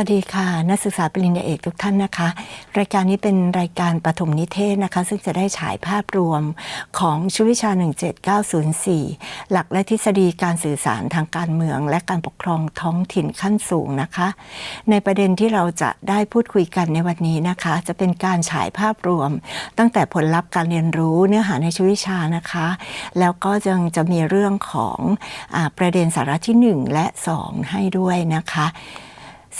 วัสดีค่ะนักศึกษาปริญญาเอกทุกท่านนะคะ รายการนี้เป็นรายการปฐมนิเทศนะคะ ซึ่งจะได้ฉายภาพรวมของชุดวิชา 17904 หลักและทฤษฎีการสื่อสารทางการเมือง และการปกครองท้องถิ่นขั้นสูงนะคะ ในประเด็นที่เราจะได้พูดคุยกันในวันนี้นะคะ จะเป็นการฉายภาพรวม ตั้งแต่ผลลัพธ์การเรียนรู้เนื้อหาในชุดวิชานะคะ แล้วก็ยังจะมีเรื่องของอประเด็นสาระที่ 1 และ 2 ให้ด้วยนะคะ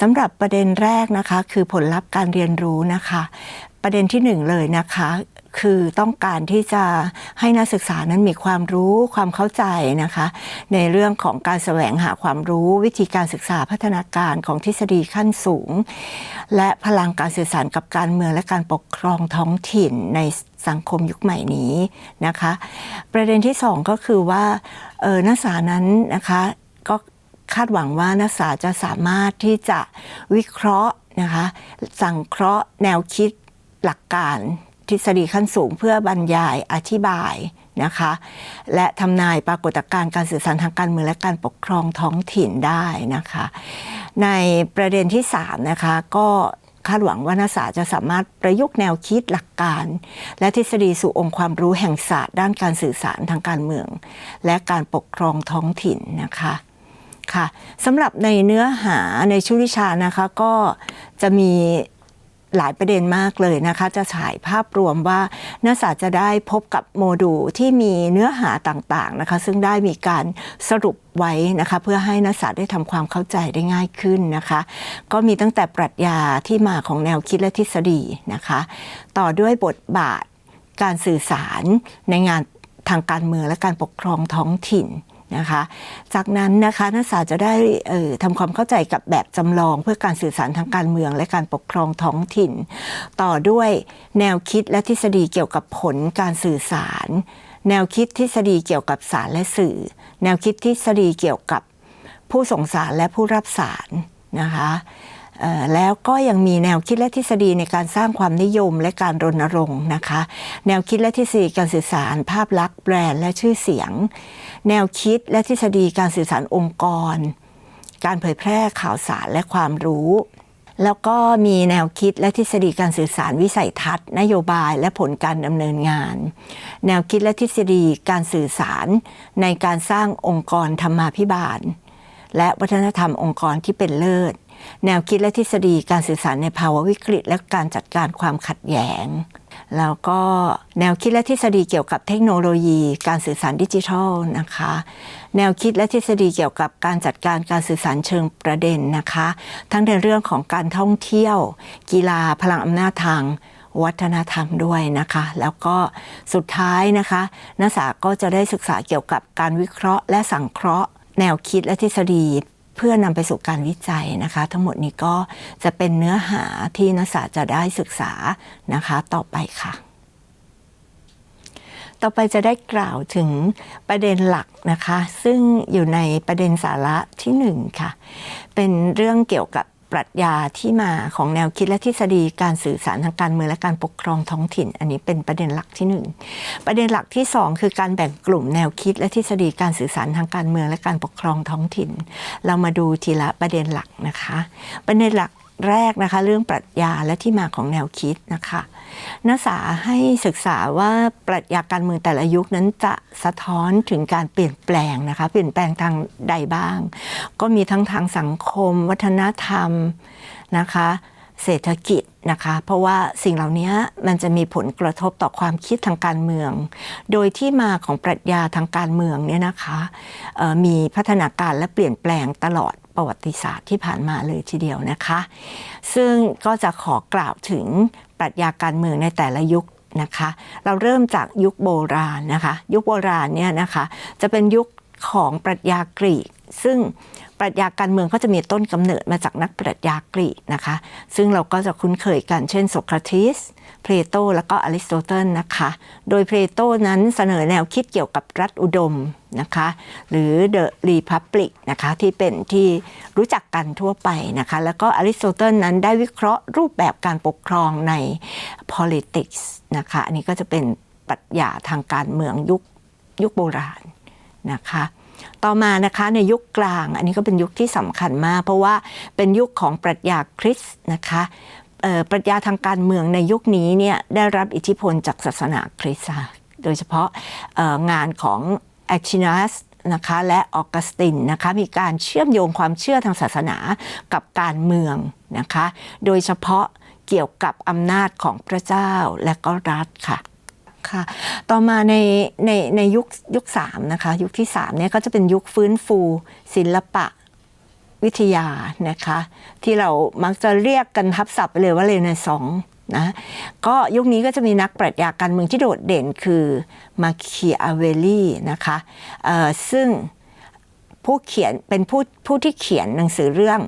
สำหรับประเด็นแรกนะคะ คือผลลัพธ์การเรียนรู้นะคะ ประเด็นที่หนึ่งเลยนะคะคือต้องการที่จะให้นักศึกษานั้นมีความรู้ความเข้าใจนะคะ ในเรื่องของการแสวงหาความรู้วิธีการศึกษาพัฒนาการของทฤษฎีขั้นสูง และพลังการสื่อสารกับการเมืองและการปกครองท้องถิ่นในสังคมยุคใหม่นี้นะคะ ประเด็นที่สองก็คือว่านักศึกษานั้นนะคะก็ คาดหวังว่านักศึกษาจะสามารถที่จะวิเคราะห์นะคะ สังเคราะห์แนวคิดหลักการทฤษฎีขั้นสูงเพื่อบรรยายอธิบายนะคะ และทำนายปรากฏการณ์การสื่อสารทางการเมืองและการปกครองท้องถิ่นได้นะคะ ในประเด็นที่3นะคะก็คาดหวังว่านักศึกษาจะสามารถประยุกต์แนวคิดหลักการ และทฤษฎีสู่องค์ความรู้แห่งศาสตร์ด้านการสื่อสารทางการเมือง และการปกครองท้องถิ่นนะคะ ค่ะสำหรับในเนื้อหาในชุดวิชานะคะก็จะมีหลายประเด็นมากเลยนะคะ จะฉายภาพรวมว่านักศึกษาจะได้พบกับโมดูลที่มีเนื้อหาต่างๆนะคะ ซึ่งได้มีการสรุปไว้นะคะ เพื่อให้นักศึกษาได้ทำความเข้าใจได้ง่ายขึ้นนะคะ ก็มีตั้งแต่ปรัชญาที่มาของแนวคิดและทฤษฎีนะคะ ต่อด้วยบทบาทการสื่อสารในงานทางการเมืองและการปกครองท้องถิ่น นะคะ จากนั้นนะคะนักศึกษาจะได้ทำความเข้าใจกับแบบจำลองเพื่อการสื่อสารทางการเมืองและการปกครองท้องถิ่น ต่อด้วยแนวคิดและทฤษฎีเกี่ยวกับผลการสื่อสาร แนวคิดทฤษฎีเกี่ยวกับสารและสื่อ แนวคิดทฤษฎีเกี่ยวกับผู้ส่งสารและผู้รับสารนะคะ แล้วก็ยังมีแนวคิดและทฤษฎีในการสร้างความนิยมและการรณรงค์นะคะ แนวคิดและทฤษฎีการสื่อสาร ภาพลักษณ์แบรนด์และชื่อเสียง แนวคิดและทฤษฎีการสื่อสารองค์กร การเผยแพร่ข่าวสารและความรู้แล้วก็มีแนวคิดและทฤษฎีการสื่อสารวิสัยทัศน์ นโยบายและผลการดำเนินงาน แนวคิดและทฤษฎีการสื่อสารในการสร้างองค์กรธรรมาภิบาล และวัฒนธรรมองค์กรที่เป็นเลิศ แนวคิดและทฤษฎีการสื่อสารในภาวะวิกฤต และการจัดการความขัดแย้ง แล้วก็แนวคิดและทฤษฎีเกี่ยวกับเทคโนโลยี การสื่อสารดิจิทัลนะคะ แนวคิดและทฤษฎีเกี่ยวกับการจัดการการสื่อสารเชิงประเด็นนะคะ ทั้งในเรื่องของการท่องเที่ยว กีฬาพลังอำนาจทางวัฒนธรรมด้วยนะคะ แล้วก็สุดท้ายนะคะนักศึกษาก็จะได้ศึกษาเกี่ยวกับการวิเคราะห์และสังเคราะห์ แนวคิดและทฤษฎี เพื่อนำไปสู่การวิจัยนะคะ ทั้งหมดนี้ก็จะเป็นเนื้อหาที่นักศึกษาจะได้ศึกษานะคะต่อไปค่ะ ต่อไปจะได้กล่าวถึงประเด็นหลักนะคะ ซึ่งอยู่ในประเด็นสาระที่หนึ่งค่ะ เป็นเรื่องเกี่ยวกับ ปรัชญาที่มาของแนวคิดและทฤษฎีการสื่อสารทางการเมืองและการปกครองท้องถิ่น อันนี้เป็นประเด็นหลักที่หนึ่งประเด็นหลักที่สองคือการแบ่งกลุ่มแนวคิดและทฤษฎีการสื่อสารทางการเมืองและการปกครองท้องถิ่น เรามาดูทีละประเด็นหลักนะคะ ประเด็นหลัก แรกนะคะเรื่องปรัชญาและที่มาของแนวคิดนะคะนักศึกษาให้ศึกษาว่าปรัชญาการเมืองแต่ละยุคนั้นจะสะท้อนถึงการเปลี่ยนแปลงนะคะเปลี่ยนแปลงทางใดบ้าง ก็มีทั้งทางสังคม วัฒนธรรมนะคะเศรษฐกิจนะคะ เพราะว่าสิ่งเหล่านี้มันจะมีผลกระทบต่อความคิดทางการเมือง โดยที่มาของปรัชญาทางการเมืองเนี่ยนะคะมีพัฒนาการและเปลี่ยนแปลงตลอด ประวัติศาสตร์ที่ผ่านมาเลยทีเดียวนะคะ ซึ่งก็จะขอกล่าวถึงปรัชญาการเมืองในแต่ละยุคนะคะ เราเริ่มจากยุคโบราณนะคะ ยุคโบราณเนี่ยนะคะจะเป็นยุคของปรัชญากรีก ซึ่ง ปรัชญาการเมืองก็จะมีต้นกำเนิดมาจากนักปรัชญากรีกนะคะ ซึ่งเราก็จะคุ้นเคยกันเช่นโสคราติสเพลโตแล้วก็อริสโตเติลนะคะ โดยเพลโตนั้นเสนอแนวคิดเกี่ยวกับรัฐอุดมนะคะ หรือ The Republic นะคะที่เป็นที่รู้จักกันทั่วไปนะคะ แล้วก็อริสโตเติลนั้นได้วิเคราะห์รูปแบบการปกครองใน politics นะคะ อันนี้ก็จะเป็นปรัชญาทางการเมืองยุคยุคโบราณนะคะ ต่อมานะคะในยุคกลาง อันนี้ก็เป็นยุคที่สำคัญมาก เพราะว่าเป็นยุคของปรัชญาคริสต์นะคะปรัชญาทางการเมืองในยุคนี้เนี่ยได้รับอิทธิพลจากศาสนาคริสต์โดยเฉพาะงานของแอคชินัสนะคะและออกัสตินนะคะมีการเชื่อมโยงความเชื่อทางศาสนากับการเมืองนะคะ โดยเฉพาะเกี่ยวกับอำนาจของพระเจ้าและก็รัฐค่ะ ค่ะ ต่อมาในในในยุคยุคสามนะคะ ยุคที่สามเนี่ยก็จะเป็นยุคฟื้นฟูศิลปะวิทยานะคะ ที่เรามักจะเรียกกันทับศัพท์ไปเลยว่าเรเนซองนะก็ยุคนี้ก็จะมีนักปรัชญาการเมืองที่โดดเด่นคือมาคิอาเวลลีนะคะซึ่งผู้เขียนเป็นผู้ผู้ที่เขียนหนังสือเรื่อง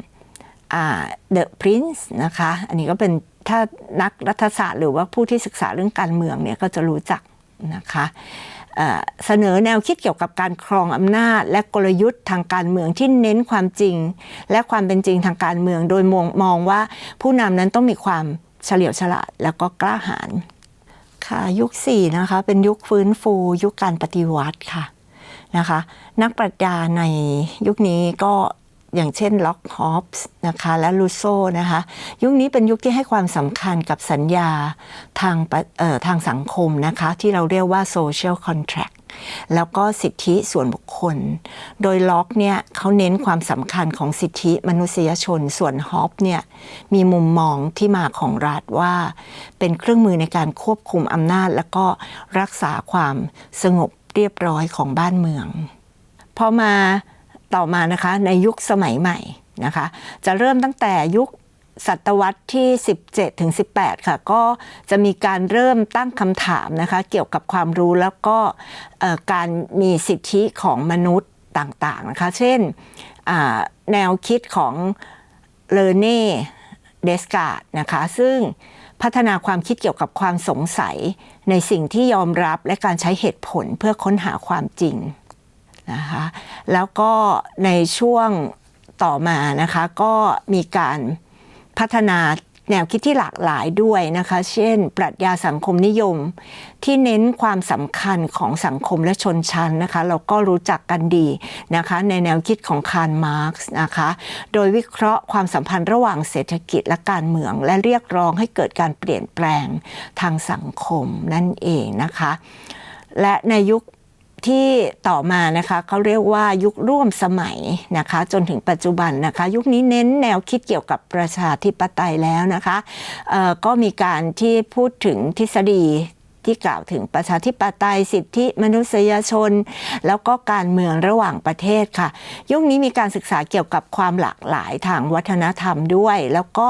The Prince นะคะ อันนี้ก็เป็น ถ้านักรัฐศาสตร์หรือว่าผู้ที่ศึกษาเรื่องการเมืองเนี่ยก็จะรู้จักนะคะเสนอแนวคิดเกี่ยวกับการครองอำนาจ และกลยุทธ์ทางการเมืองที่เน้นความจริง และความเป็นจริงทางการเมือง โดยมองมองว่าผู้นำนั้นต้องมีความเฉลียวฉลาดแล้วก็กล้าหาญค่ะยุค4นะคะเป็นยุคฟื้นฟู ยุคการปฏิวัติค่ะนะคะ นักปรัชญาในยุคนี้ก็ อย่างเช่นล็อกฮอปส์นะคะและลูโซนะคะยุคนี้เป็นยุคที่ให้ความสำคัญกับสัญญาทางทางสังคมนะคะที่เราเรียกว่า social contract แล้วก็สิทธิส่วนบุคคล โดยล็อกเนี่ยเขาเน้นความสำคัญของสิทธิมนุษยชน ส่วนฮอปเนี่ยมีมุมมองที่มาของรัฐว่า เป็นเครื่องมือในการควบคุมอำนาจ แล้วก็รักษาความสงบเรียบร้อยของบ้านเมือง พอมา ต่อมานะคะในยุคสมัยใหม่นะคะ จะเริ่มตั้งแต่ยุคศตวรรษที่ 17 ถึง 18 ค่ะ ก็จะมีการเริ่มตั้งคำถามนะคะ เกี่ยวกับความรู้แล้วก็การมีสิทธิของมนุษย์ต่างๆนะคะ เช่นแนวคิดของเลเน่เดสการ์ดนะคะ ซึ่งพัฒนาความคิดเกี่ยวกับความสงสัยในสิ่งที่ยอมรับและการใช้เหตุผลเพื่อค้นหาความจริง นะคะแล้วก็ในช่วงต่อมานะคะก็มีการพัฒนาแนวคิดที่หลากหลายด้วยนะคะ เช่น ปรัชญาสังคมนิยม ที่เน้นความสำคัญของสังคมและชนชั้นนะคะ เราก็รู้จักกันดีนะคะ ในแนวคิดของคาร์ลมาร์กซ์นะคะ โดยวิเคราะห์ความสัมพันธ์ระหว่างเศรษฐกิจและการเมือง และเรียกร้องให้เกิดการเปลี่ยนแปลงทางสังคมนั่นเองนะคะ และในยุค ที่ต่อมานะคะเขาเรียกว่ายุคร่วมสมัยนะคะ จนถึงปัจจุบันนะคะ ยุคนี้เน้นแนวคิดเกี่ยวกับประชาธิปไตยแล้วนะคะก็มีการที่พูดถึงทฤษฎีที่กล่าวถึงประชาธิปไตยสิทธิมนุษยชน แล้วก็การเมืองระหว่างประเทศค่ะ ยุคนี้มีการศึกษาเกี่ยวกับความหลากหลายทางวัฒนธรรมด้วย แล้วก็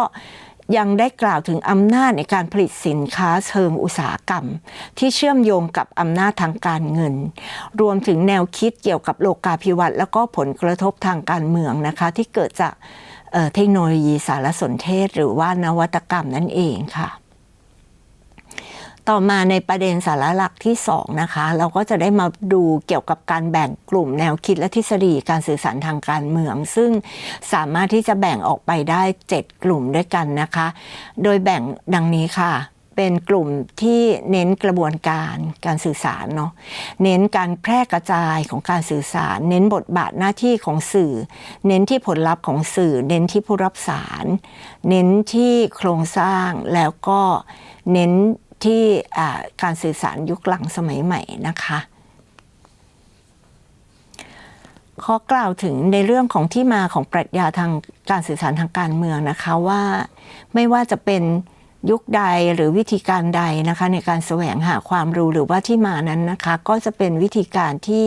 ยังได้กล่าวถึงอำนาจในการผลิตสินค้าเชิงอุตสาหกรรม ที่เชื่อมโยงกับอำนาจทางการเงิน รวมถึงแนวคิดเกี่ยวกับโลกาภิวัตน์แล้วก็ผลกระทบทางการเมืองนะคะที่เกิดจากเเทคโนโลยีสารสนเทศหรือว่านวัตกรรมนั่นเองค่ะ ต่อมาในประเด็นสาระหลักที่ 2 นะคะ เราก็จะได้มาดูเกี่ยวกับการแบ่งกลุ่มแนวคิดและทฤษฎีการสื่อสารทางการเมือง ซึ่งสามารถที่จะแบ่งออกไปได้ 7 กลุ่มด้วยกันนะคะ โดยแบ่งดังนี้ค่ะเป็นกลุ่มที่เน้นกระบวนการการสื่อสารเนาะเน้นการแพร่กระจายของการสื่อสาร เน้นบทบาทหน้าที่ของสื่อ เน้นที่ผลลัพธ์ของสื่อ เน้นที่ผู้รับสาร เน้นที่โครงสร้างแล้วก็เน้น ที่การสื่อสารยุคหลังสมัยใหม่นะคะขอกล่าวถึงในเรื่องของที่มาของปรัชญาทางการสื่อสารทางการเมืองนะคะว่าไม่ว่าจะเป็นยุคใดหรือวิธีการใดนะคะ ในการแสวงหาความรู้หรือว่าที่มานั้นนะคะ ก็จะเป็นวิธีการที่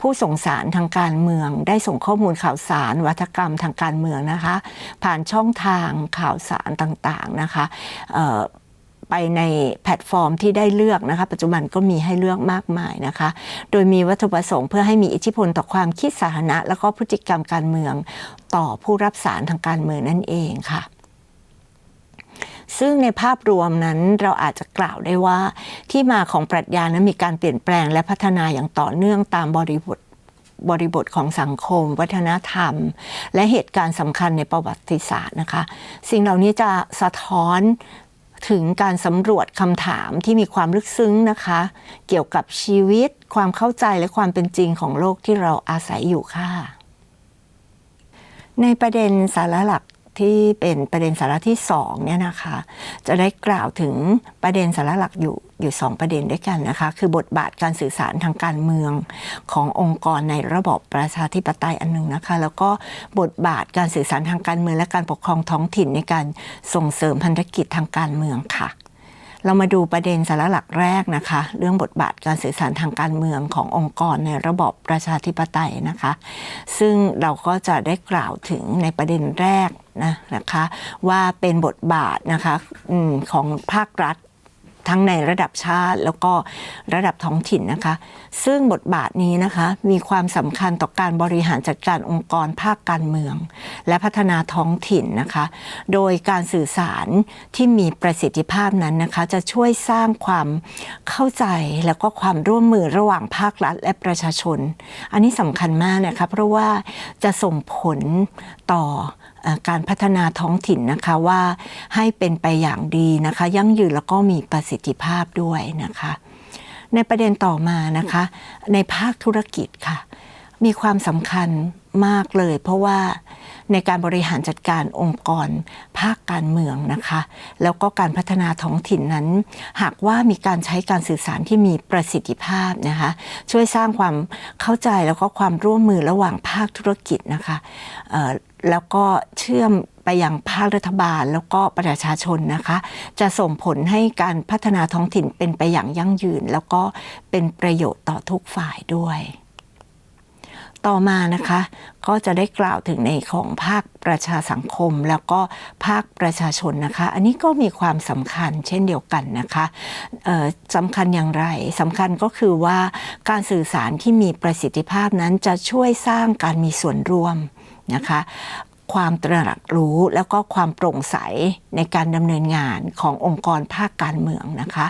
ผู้ส่งสารทางการเมือง ได้ส่งข้อมูลข่าวสาร วัฒกรรมทางการเมืองนะคะ ผ่านช่องทางข่าวสารต่างๆนะคะ ไปในแพลตฟอร์มที่ได้เลือกนะคะ ปัจจุบันก็มีให้เลือกมากมายนะคะ โดยมีวัตถุประสงค์เพื่อให้มีอิทธิพลต่อความคิดสาธารณะ แล้วก็พฤติกรรมการเมือง ต่อผู้รับสารทางการเมืองนั่นเองค่ะซึ่งในภาพรวมนั้นเราอาจจะกล่าวได้ว่า ที่มาของปรัชญานั้นมีการเปลี่ยนแปลงและพัฒนาอย่างต่อเนื่องตามบริบทบริบทของสังคม วัฒนธรรม และเหตุการณ์สำคัญในประวัติศาสตร์นะคะ สิ่งเหล่านี้จะสะท้อน ถึงการสำรวจคำถามที่มีความลึกซึ้งนะคะ เกี่ยวกับชีวิต ความเข้าใจและความเป็นจริงของโลกที่เราอาศัยอยู่ค่ะ ในประเด็นสาระหลัก ที่เป็นประเด็นสาระที่สองเนี่ยนะคะ จะได้กล่าวถึงประเด็นสาระหลักอยู่อยู่สองประเด็นด้วยกันนะคะ คือบทบาทการสื่อสารทางการเมืองขององค์กรในระบอบประชาธิปไตยอันหนึ่งนะคะ แล้วก็บทบาทการสื่อสารทางการเมืองและการปกครองท้องถิ่นในการส่งเสริมพันธกิจทางการเมืองค่ะ เรามาดูประเด็นสาระหลักแรกนะคะ เรื่องบทบาทการสื่อสารทางการเมืองขององค์กรในระบอบประชาธิปไตยนะคะ ซึ่งเราก็จะได้กล่าวถึงในประเด็นแรกนะนะคะว่าเป็นบทบาทนะคะอของภาครัฐ ทั้งในระดับชาติแล้วก็ระดับท้องถิ่นนะคะ ซึ่งบทบาทนี้นะคะมีความสำคัญต่อการบริหารจัดการองค์กรภาคการเมือง และพัฒนาท้องถิ่นนะคะ โดยการสื่อสารที่มีประสิทธิภาพนั้นนะคะ จะช่วยสร้างความเข้าใจแล้วก็ความร่วมมือระหว่างภาครัฐ และประชาชน อันนี้สำคัญมากนะคะเพราะว่าจะส่งผลต่อ การพัฒนาท้องถิ่นนะคะว่าให้เป็นไปอย่างดีนะคะ ยั่งยืนแล้วก็มีประสิทธิภาพด้วยนะคะ ในประเด็นต่อมานะคะ ในภาคธุรกิจค่ะ มีความสำคัญมากเลย เพราะว่าในการบริหารจัดการองค์กร ภาคการเมืองนะคะ แล้วก็การพัฒนาท้องถิ่นนั้น หากว่ามีการใช้การสื่อสารที่มีประสิทธิภาพนะคะ ช่วยสร้างความเข้าใจแล้วก็ความร่วมมือระหว่างภาคธุรกิจนะคะ แล้วก็เชื่อมไปยังภาครัฐบาลแล้วก็ประชาชนนะคะ จะส่งผลให้การพัฒนาท้องถิ่นเป็นไปอย่างยั่งยืน แล้วก็เป็นประโยชน์ต่อทุกฝ่ายด้วยต่อมานะคะก็จะได้กล่าวถึงในของภาคประชาสังคม แล้วก็ภาคประชาชนนะคะ อันนี้ก็มีความสำคัญเช่นเดียวกันนะคะสำคัญอย่างไรสำคัญก็คือว่าการสื่อสารที่มีประสิทธิภาพนั้นจะช่วยสร้างการมีส่วนร่วม นะคะความตระหนักรู้แล้วก็ความโปร่งใสในการดำเนินงานขององค์กรภาคการเมืองนะคะ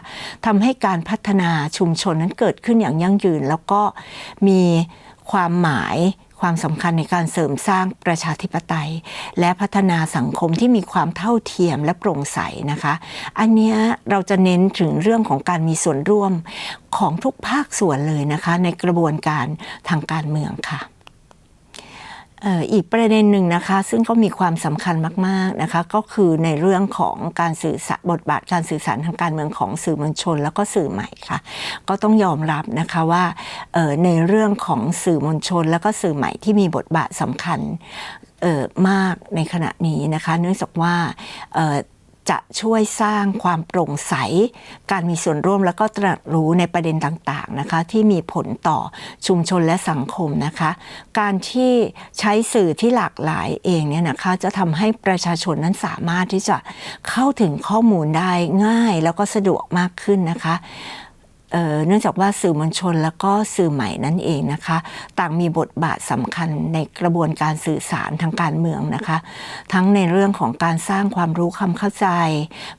ทำให้การพัฒนาชุมชนนั้นเกิดขึ้นอย่างยั่งยืน แล้วก็มีความหมายความสำคัญในการเสริมสร้างประชาธิปไตย และพัฒนาสังคมที่มีความเท่าเทียมและโปร่งใสนะคะ อันนี้เราจะเน้นถึงเรื่องของการมีส่วนร่วมของทุกภาคส่วนเลยนะคะ ในกระบวนการทางการเมืองค่ะ อีกประเด็นหนึ่งนะคะ ซึ่งก็มีความสำคัญมากๆนะคะ ก็คือในเรื่องของการสื่อสารบทบาทการสื่อสารทางการเมืองของสื่อมวลชน แล้วก็สื่อใหม่ค่ะ ก็ต้องยอมรับนะคะว่าในเรื่องของสื่อมวลชน แล้วก็สื่อใหม่ที่มีบทบาทสำคัญมากในขณะนี้นะคะ เนื่องจากว่า จะช่วยสร้างความโปร่งใส การมีส่วนร่วมแล้วก็ตระหนักรู้ในประเด็นต่างๆนะคะ ที่มีผลต่อชุมชนและสังคมนะคะ การที่ใช้สื่อที่หลากหลายเองเนี่ยนะคะจะทำให้ประชาชนนั้นสามารถที่จะเข้าถึงข้อมูลได้ง่ายแล้วก็สะดวกมากขึ้นนะคะ เนื่องจากว่าสื่อมวลชนแล้วก็สื่อใหม่นั่นเองนะคะ ต่างมีบทบาทสำคัญในกระบวนการสื่อสารทางการเมืองนะคะ ทั้งในเรื่องของการสร้างความรู้ความเข้าใจ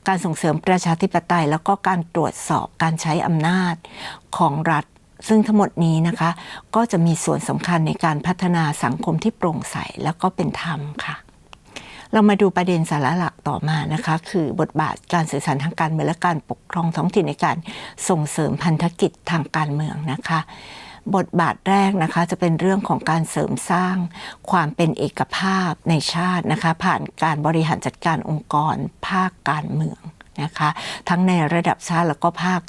การส่งเสริมประชาธิปไตย แล้วก็การตรวจสอบการใช้อำนาจของรัฐซึ่งทั้งหมดนี้นะคะ ก็จะมีส่วนสำคัญในการพัฒนาสังคมที่โปร่งใส แล้วก็เป็นธรรมค่ะ เรามาดูประเด็นสาระหลักต่อมานะคะ คือบทบาทการสื่อสารทางการเมืองและการปกครองท้องถิ่นในการส่งเสริมพันธกิจทางการเมืองนะคะบทบาทแรกนะคะจะเป็นเรื่องของการเสริมสร้างความเป็นเอกภาพในชาตินะคะ ผ่านการบริหารจัดการองค์กรภาคการเมืองนะคะ ทั้งในระดับชาติแล้วก็ภาค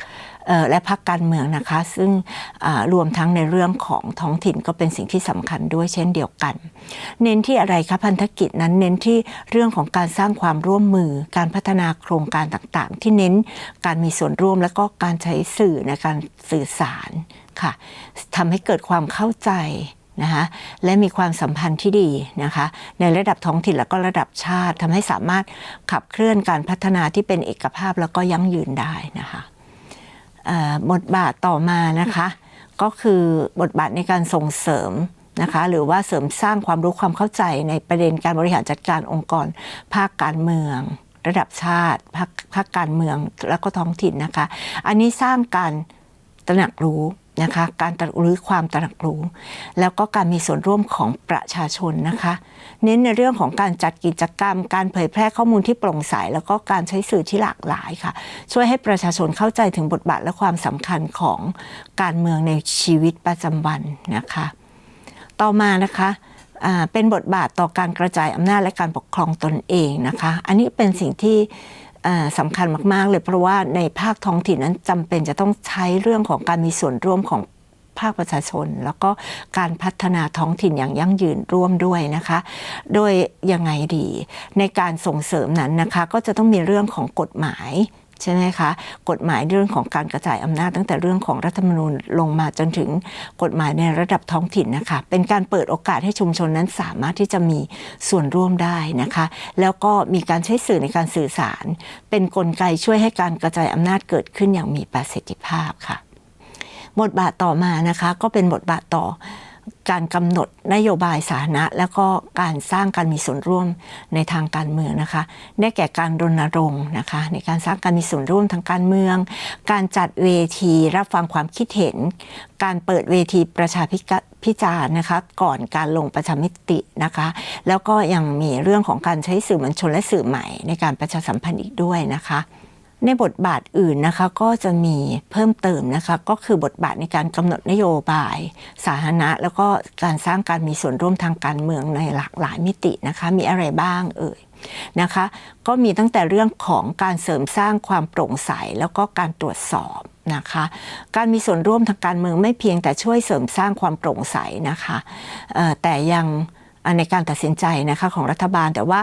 และภาคการเมืองนะคะ ซึ่งรวมทั้งในเรื่องของท้องถิ่นก็เป็นสิ่งที่สำคัญด้วยเช่นเดียวกัน เน้นที่อะไรคะพันธกิจนั้นเน้นที่เรื่องของการสร้างความร่วมมือ การพัฒนาโครงการต่างๆ ที่เน้นการมีส่วนร่วมและก็การใช้สื่อในการสื่อสารค่ะทำให้เกิดความเข้าใจนะคะและมีความสัมพันธ์ที่ดีนะคะในระดับท้องถิ่นแล้วก็ระดับชาติทำให้สามารถขับเคลื่อนการพัฒนาที่เป็นเอกภาพแล้วก็ยั่งยืนได้นะคะ บทบาทต่อมานะคะ ก็คือบทบาทในการส่งเสริมนะคะหรือว่าเสริมสร้างความรู้ความเข้าใจในประเด็นการบริหารจัดการองค์กร ภาคการเมือง ระดับชาติ ภาคภาคการเมืองแล้วก็ท้องถิ่นนะคะ อันนี้สร้างการตระหนักรู้ นะคะการตระหรือความตระหนักรู้ แล้วก็การมีส่วนร่วมของประชาชนนะคะ เน้นในเรื่องของการจัดกิจกรรม การเผยแพร่ข้อมูลที่โปร่งใส แล้วก็การใช้สื่อที่หลากหลายค่ะ ช่วยให้ประชาชนเข้าใจถึงบทบาทและความสำคัญของการเมืองในชีวิตประจำวันนะคะ ต่อมานะคะเป็นบทบาทต่อการกระจายอำนาจและการปกครองตนเองนะคะ อันนี้เป็นสิ่งที่ สำคัญมากๆ เลยเพราะว่าในภาคท้องถิ่นนั้นจำเป็นจะต้องใช้เรื่องของการมีส่วนร่วมของภาคประชาชน แล้วก็การพัฒนาท้องถิ่นอย่างยั่งยืนร่วมด้วยนะคะ โดยยังไงดีในการส่งเสริมนั้นนะคะ ก็จะต้องมีเรื่องของกฎหมาย ใช่ไหมคะกฎหมายเรื่องของการกระจายอำนาจตั้งแต่เรื่องของรัฐธรรมนูญลงมาจนถึงกฎหมายในระดับท้องถิ่นนะคะ เป็นการเปิดโอกาสให้ชุมชนนั้นสามารถที่จะมีส่วนร่วมได้นะคะ แล้วก็มีการใช้สื่อในการสื่อสาร เป็นนกลไกช่วยให้การกระจายอำนาจเกิดขึ้นอย่างมีประสิทธิภาพค่ะ บทบาทต่อมานะคะ ก็เป็นบทบาทต่อ การกำหนดนโยบายสาธารณะ แล้วก็การสร้างการมีส่วนร่วมในทางการเมืองนะคะ ได้แก่การรณรงค์นะคะ ในการสร้างการมีส่วนร่วมทางการเมือง การจัดเวทีรับฟังความคิดเห็น การเปิดเวทีประชาพิกะพิจารณ์นะคะก่อนการลงประชามตินะคะ แล้วก็ยังมีเรื่องของการใช้สื่อมวลชนและสื่อใหม่ ในการประชาสัมพันธ์อีกด้วยนะคะ ในบทบาทอื่นนะคะก็จะมีเพิ่มเติมนะคะก็คือบทบาทในการกำหนดนโยบาย สาธารณะ แล้วก็การสร้างการมีส่วนร่วมทางการเมืองในหลากหลายมิตินะคะมีอะไรบ้างเอ่ยนะคะก็มีตั้งแต่เรื่องของการเสริมสร้างความโปร่งใสแล้วก็การตรวจสอบนะคะการมีส่วนร่วมทางการเมืองไม่เพียงแต่ช่วยเสริมสร้างความโปร่งใสนะคะแต่ยัง ในการตัดสินใจนะคะของรัฐบาล แต่ว่า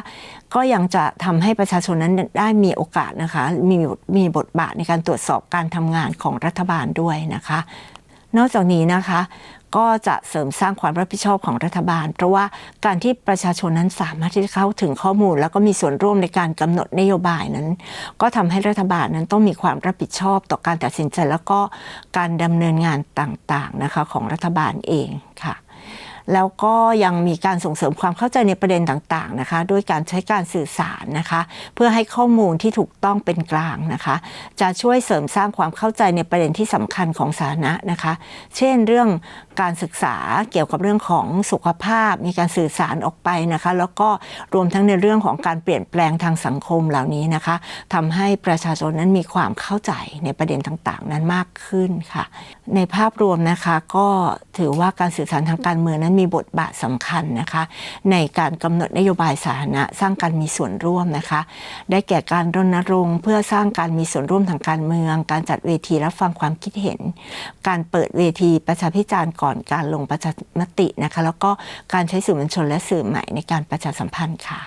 ก็ยังจะทำให้ประชาชนนั้นได้มีโอกาสนะคะมีมีบทบาทในการตรวจสอบการทำงานของรัฐบาลด้วยนะคะ นอกจากนี้นะคะก็จะเสริมสร้างความรับผิดชอบของรัฐบาล เพราะว่าการที่ประชาชนนั้นสามารถที่จะเข้าถึงข้อมูล แล้วก็มีส่วนร่วมในการกำหนดนโยบายนั้น ก็ทำให้รัฐบาลนั้นต้องมีความรับผิดชอบต่อการตัดสินใจแล้วก็การดำเนินงานต่างๆนะคะของรัฐบาลเองค่ะ แล้วก็ยังมีการส่งเสริมความเข้าใจในประเด็นต่างๆนะคะด้วยการใช้การสื่อสารนะคะ เพื่อให้ข้อมูลที่ถูกต้องเป็นกลางนะคะ จะช่วยเสริมสร้างความเข้าใจในประเด็นที่สำคัญของสาธารณะนะคะ เช่นเรื่องการศึกษาเกี่ยวกับเรื่องของสุขภาพ มีการสื่อสารออกไปนะคะ แล้วก็รวมทั้งในเรื่องของการเปลี่ยนแปลงทางสังคมเหล่านี้นะคะทำให้ประชาชนนั้นมีความเข้าใจในประเด็นต่างๆ นั้นมากขึ้นค่ะ ในภาพรวมนะคะก็ถือว่าการสื่อสารทางการเมืองนั้นนั้นมีบทบาทสำคัญนะคะ ในการกำหนดนโยบายสาธารณะสร้างการมีส่วนร่วมนะคะ ได้แก่การรณรงค์เพื่อสร้างการมีส่วนร่วมทางการเมือง การจัดเวทีรับฟังความคิดเห็น การเปิดเวทีประชาพิจารณ์ก่อนการลงประชามตินะคะ แล้วก็การใช้สื่อมวลชนและสื่อใหม่ในการประชาสัมพันธ์ค่ะ